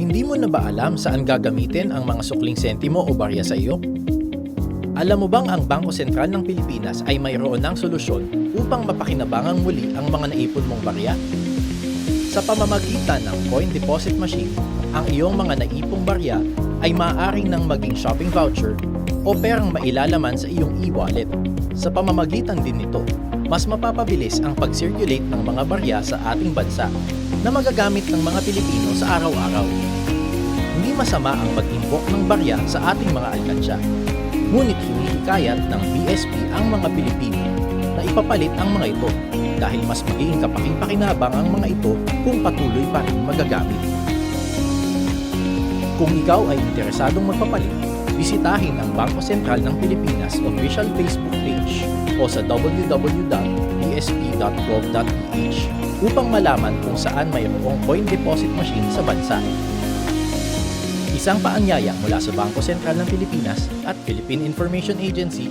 Di mo na ba alam saan gagamitin ang mga sukling sentimo o barya sa iyo? Alam mo bang ang Bangko Sentral ng Pilipinas ay mayroon ng solusyon upang mapakinabangang muli ang mga naipon mong barya? Sa pamamagitan ng coin deposit machine, ang iyong mga naipong barya ay maaaring nang maging shopping voucher o perang mailalaman sa iyong e-wallet. Sa pamamagitan din nito, mas mapapabilis ang pag-circulate ng mga barya sa ating bansa na magagamit ng mga Pilipino sa araw-araw. Hindi masama ang pag-invoke ng barya sa ating mga alkansya. Ngunit hinihikayat ng BSP ang mga Pilipino na ipapalit ang mga ito dahil mas magiging kapaking-pakinabang ang mga ito kung patuloy pa rin magagamit. Kung ikaw ay interesadong magpapalit, bisitahin ang Bangko Sentral ng Pilipinas official Facebook page o sa www.bsp.gov.ph upang malaman kung saan mayroong coin deposit machine sa bansa. Isang paanyaya mula sa Bangko Sentral ng Pilipinas at Philippine Information Agency